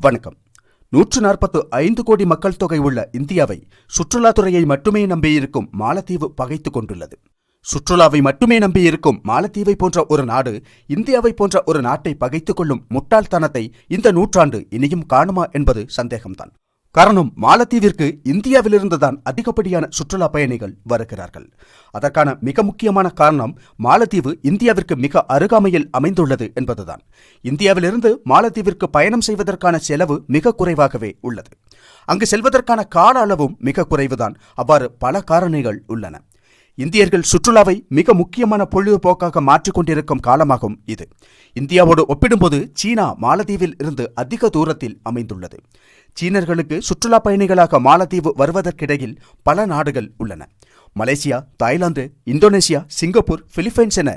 வணக்கம். நூற்று நாற்பத்து ஐந்து கோடி மக்கள் தொகை உள்ள இந்தியாவை சுற்றுலாத்துறையை மட்டுமே நம்பியிருக்கும் மாலத்தீவு பகைத்துக் கொண்டுள்ளது. சுற்றுலாவை மட்டுமே நம்பியிருக்கும் மாலத்தீவை போன்ற ஒரு நாடு இந்தியாவை போன்ற ஒரு நாட்டை பகைத்துக் கொள்ளும் முட்டாள்தனத்தை இந்த நூற்றாண்டு இனியும் காணுமா என்பது சந்தேகம்தான். காரணம் மாலத்தீவிற்கு இந்தியாவிலிருந்துதான் அதிகப்படியான சுற்றுலா பயணிகள் வருகிறார்கள். அதற்கான மிக முக்கியமான காரணம் மாலத்தீவு இந்தியாவிற்கு மிக அருகாமையில் அமைந்துள்ளது என்பதுதான். இந்தியாவிலிருந்து மாலத்தீவிற்கு பயணம் செய்வதற்கான செலவு மிக குறைவாகவே உள்ளது. அங்கு செல்வதற்கான கால அளவும் மிக குறைவுதான். அவ்வாறு பல காரணிகள் உள்ளன. இந்தியர்கள் சுற்றுலாவை மிக முக்கியமான பொழுதுபோக்காக மாற்றிக்கொண்டிருக்கும் காலமாகும் இது. இந்தியாவோடு ஒப்பிடும்போது சீனா மாலத்தீவில் இருந்து அதிக தூரத்தில் அமைந்துள்ளது. சீனர்களுக்கு சுற்றுலா பயணிகளாக மாலத்தீவு வருவதற்கிடையில் பல நாடுகள் உள்ளன. Malaysia Thailand Indonesia Singapore Philippines என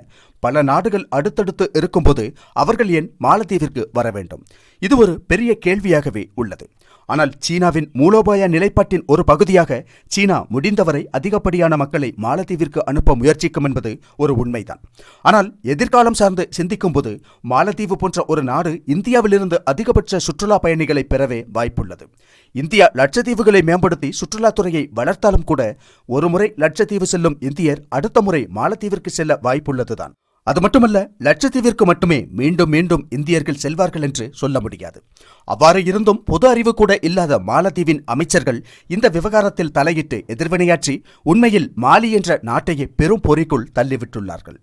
பல நாடுகள் அடுத்தடுத்து இருக்கும்போது அவர்கள் ஏன் மாலத்தீவிற்கு வர வேண்டும்? இது ஒரு பெரிய கேள்வியாகவே உள்ளது. ஆனால் சீனாவின் மூலோபாய நிலைப்பாட்டின் ஒரு பகுதியாக சீனா முடிந்தவரை அதிகப்படியான மக்களை மாலத்தீவிற்கு அனுப்ப முயற்சிக்கும் என்பது ஒரு உண்மைதான். ஆனால் எதிர்காலம் சார்ந்து சிந்திக்கும்போது மாலத்தீவு போன்ற ஒரு நாடு இந்தியாவிலிருந்து அதிகபட்ச சுற்றுலா பயணிகளை பெறவே வாய்ப்புள்ளது. உள்ளது. இந்தியா லட்சத்தீவுகளை மேம்படுத்தி சுற்றுலாத்துறையை வளர்த்தாலும் கூட ஒருமுறை லட்சத்தீவு செல்லும் இந்தியர் அடுத்த முறை மாலத்தீவிற்கு செல்ல வாய்ப்புள்ளதுதான். அது மட்டுமல்ல லட்சத்தீவிற்கு மட்டுமே மீண்டும் மீண்டும் இந்தியர்கள் செல்வார்கள் என்று சொல்ல முடியாது. அவ்வாறு இருந்தும் பொது அறிவு கூட இல்லாத மாலத்தீவின் அமைச்சர்கள் இந்த விவகாரத்தில் தலையிட்டு எதிர்வினையாற்றி உண்மையில் மாலி என்ற நாட்டையே பெரும் பொறிக்குள் தள்ளிவிட்டுள்ளார்கள்.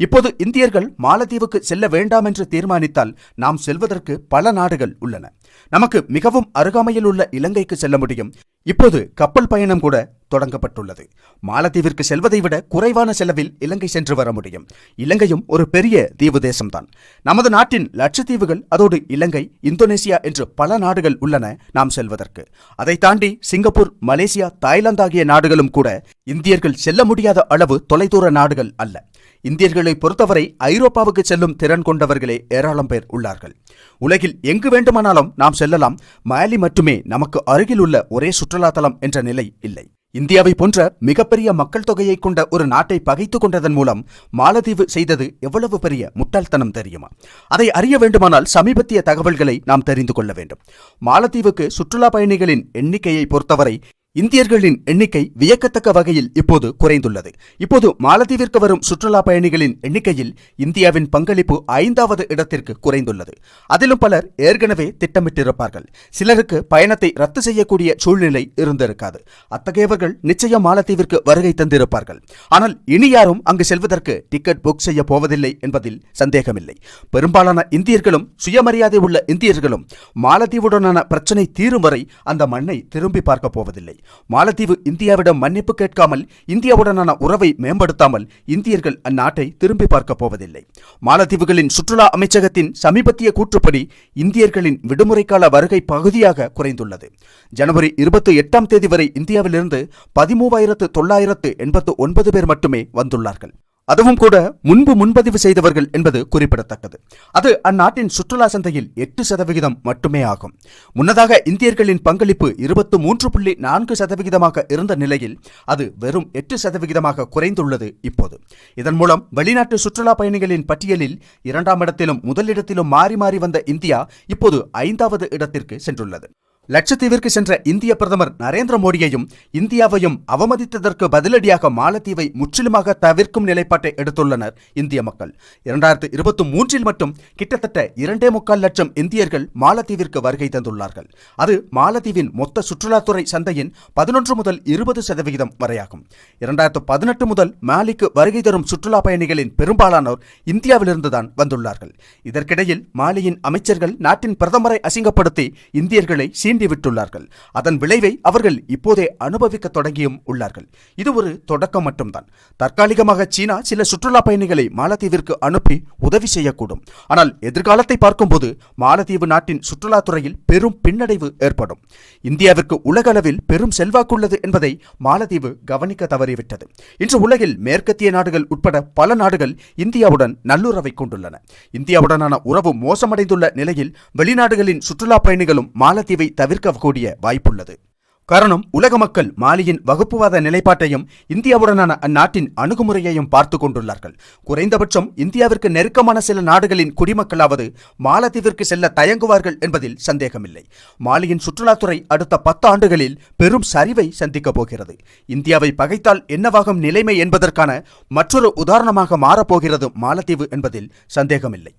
இப்போது இந்தியர்கள் மாலத்தீவுக்கு செல்ல வேண்டாம் என்று தீர்மானித்தால் நாம் செல்வதற்கு பல நாடுகள் உள்ளன. நமக்கு மிகவும் அருகாமையில் உள்ள இலங்கைக்கு செல்ல முடியும். இப்போது கப்பல் பயணம் கூட தொடங்கப்பட்டுள்ளது. மாலத்தீவிற்கு செல்வதை விட குறைவான செலவில் இலங்கை சென்று வர முடியும். இலங்கையும் ஒரு பெரிய தீவு தேசம்தான். நமது நாட்டின் லட்சத்தீவுகள் அதோடு இலங்கை இந்தோனேசியா என்று பல நாடுகள் உள்ளன நாம் செல்வதற்கு. அதை தாண்டி சிங்கப்பூர் மலேசியா தாய்லாந்து ஆகிய நாடுகளும் கூட இந்தியர்கள் செல்ல முடியாத அளவு தொலைதூர நாடுகள் அல்ல. இந்தியர்களை பொறுத்தவரை ஐரோப்பாவுக்கு செல்லும் திறன் கொண்டவர்களே ஏராளம் பேர் உள்ளார்கள். உலகில் எங்கு வேண்டுமானாலும் நாம் செல்லலாம். மாலி மட்டுமே நமக்கு அருகில் உள்ள ஒரே சுற்றுலா தலம் என்ற நிலை இல்லை. இந்தியாவை போன்ற மிகப்பெரிய மக்கள் தொகையை கொண்ட ஒரு நாட்டை பகைத்துக் கொண்டதன் மூலம் மாலத்தீவு செய்தது எவ்வளவு பெரிய முட்டாள்தனம் தெரியுமா? அதை அறிய வேண்டுமானால் சமீபத்திய தகவல்களை நாம் தெரிந்து கொள்ள வேண்டும். மாலத்தீவுக்கு சுற்றுலா பயணிகளின் எண்ணிக்கையை பொறுத்தவரை இந்தியர்களின் எண்ணிக்கை வியக்கத்தக்க வகையில் இப்போது குறைந்துள்ளது. இப்போது மாலத்தீவிற்கு வரும் சுற்றுலா பயணிகளின் எண்ணிக்கையில் இந்தியாவின் பங்களிப்பு ஐந்தாவது இடத்திற்கு குறைந்துள்ளது. அதிலும் பலர் ஏற்கனவே திட்டமிட்டிருப்பார்கள். சிலருக்கு பயணத்தை ரத்து செய்யக்கூடிய சூழ்நிலை இருந்திருக்காது. அத்தகையவர்கள் நிச்சயம் மாலத்தீவிற்கு வருகை தந்திருப்பார்கள். ஆனால் இனி யாரும் அங்கு செல்வதற்கு டிக்கெட் புக் செய்ய போவதில்லை என்பதில் சந்தேகமில்லை. பெரும்பாலான இந்தியர்களும் சுயமரியாதை உள்ள இந்தியர்களும் மாலத்தீவுடனான பிரச்சனை தீரும் வரை அந்த மண்ணை திரும்பி பார்க்க போவதில்லை. மாலத்தீவு இந்தியாவிடம் மன்னிப்பு கேட்காமல் இந்தியாவுடனான உறவை மேம்படுத்தாமல் இந்தியர்கள் அந்நாட்டை திரும்பி பார்க்கப் போவதில்லை. மாலத்தீவுகளின் சுற்றுலா அமைச்சகத்தின் சமீபத்திய கூற்றுப்படி இந்தியர்களின் விடுமுறைக்கால வருகை பகுதியாக குறைந்துள்ளது. ஜனவரி இருபத்தி எட்டாம் தேதி வரை இந்தியாவிலிருந்து பதிமூவாயிரத்து தொள்ளாயிரத்து எண்பத்து ஒன்பது பேர் மட்டுமே வந்துள்ளார்கள். அதுவும் கூட முன்பு முன்பதிவு செய்தவர்கள் என்பது குறிப்பிடத்தக்கது. அது அந்நாட்டின் சுற்றுலா சந்தையில் எட்டு சதவிகிதம் மட்டுமே ஆகும். முன்னதாக இந்தியர்களின் பங்களிப்பு இருபத்து மூன்று புள்ளி நான்கு சதவிகிதமாக இருந்த நிலையில் அது வெறும் எட்டு சதவிகிதமாக குறைந்துள்ளது இப்போது. இதன் மூலம் வெளிநாட்டு சுற்றுலா பயணிகளின் பட்டியலில் இரண்டாம் இடத்திலும் முதலிடத்திலும் மாறி மாறி வந்த இந்தியா இப்போது ஐந்தாவது இடத்திற்கு சென்றுள்ளது. லட்சத்தீவிற்கு சென்ற இந்திய பிரதமர் நரேந்திர மோடியையும் இந்தியாவையும் அவமதித்ததற்கு பதிலடியாக மாலத்தீவை முற்றிலுமாக தவிர்க்கும் நிலைப்பாட்டை எடுத்துள்ளனர் இந்திய மக்கள். இரண்டாயிரத்து இருபத்தி மூன்றில் மட்டும் கிட்டத்தட்ட இரண்டே முக்கால் லட்சம் இந்தியர்கள் மாலத்தீவிற்கு வருகை தந்துள்ளார்கள். அது மாலத்தீவின் மொத்த சுற்றுலாத்துறை சந்தையின் பதினொன்று முதல் இருபது சதவிகிதம் வரையாகும். இரண்டாயிரத்து பதினெட்டு முதல் மாலிக்கு வருகை தரும் சுற்றுலா பயணிகளின் பெரும்பாலானோர் இந்தியாவிலிருந்துதான் வந்துள்ளார்கள். இதற்கிடையில் மாலியின் அமைச்சர்கள் நாட்டின் பிரதமரை அசிங்கப்படுத்தி இந்தியர்களை சீன் விட்டுள்ளார்கள் அதன் விளைவை அவர்கள் இப்போதே அனுபவிக்க தொடங்கியும் உள்ளார்கள். இது ஒரு தொடக்கம் மட்டும்தான். தற்காலிகமாக சீனா சில சுற்றுலா பயணிகளை மாலத்தீவிற்கு அனுப்பி உதவி செய்யக்கூடும். ஆனால் எதிர்காலத்தை பார்க்கும்போது மாலத்தீவு நாட்டின் சுற்றுலாத்துறையில் பெரும் பின்னடைவு ஏற்படும். இந்தியாவிற்கு உலக அளவில் பெரும் செல்வாக்குள்ளது என்பதை மாலத்தீவு கவனிக்க தவறிவிட்டது. இன்று உலகில் மேற்கத்திய நாடுகள் உட்பட பல நாடுகள் இந்தியாவுடன் நல்லுறவை கொண்டுள்ளன. இந்தியாவுடனான உறவு மோசமடைந்துள்ள நிலையில் வெளிநாடுகளின் சுற்றுலா பயணிகளும் மாலத்தீவை தவிர தவிர்க்கக்கூடிய வாய்ப்புள்ளது. காரணம் உலக மக்கள் மாலியின் வகுப்புவாத நிலைப்பாட்டையும் இந்தியாவுடனான அந்நாட்டின் அணுகுமுறையையும் பார்த்து கொண்டுள்ளார்கள். குறைந்தபட்சம் இந்தியாவிற்கு நெருக்கமான சில நாடுகளின் குடிமக்களாவது மாலத்தீவிற்கு செல்ல தயங்குவார்கள் என்பதில் சந்தேகமில்லை. மாலியின் சுற்றுலாத்துறை அடுத்த பத்து ஆண்டுகளில் பெரும் சரிவை சந்திக்கப் போகிறது. இந்தியாவை பகைத்தால் என்னவாகும் நிலைமை என்பதற்கான மற்றொரு உதாரணமாக மாறப்போகிறது மாலத்தீவு என்பதில் சந்தேகமில்லை.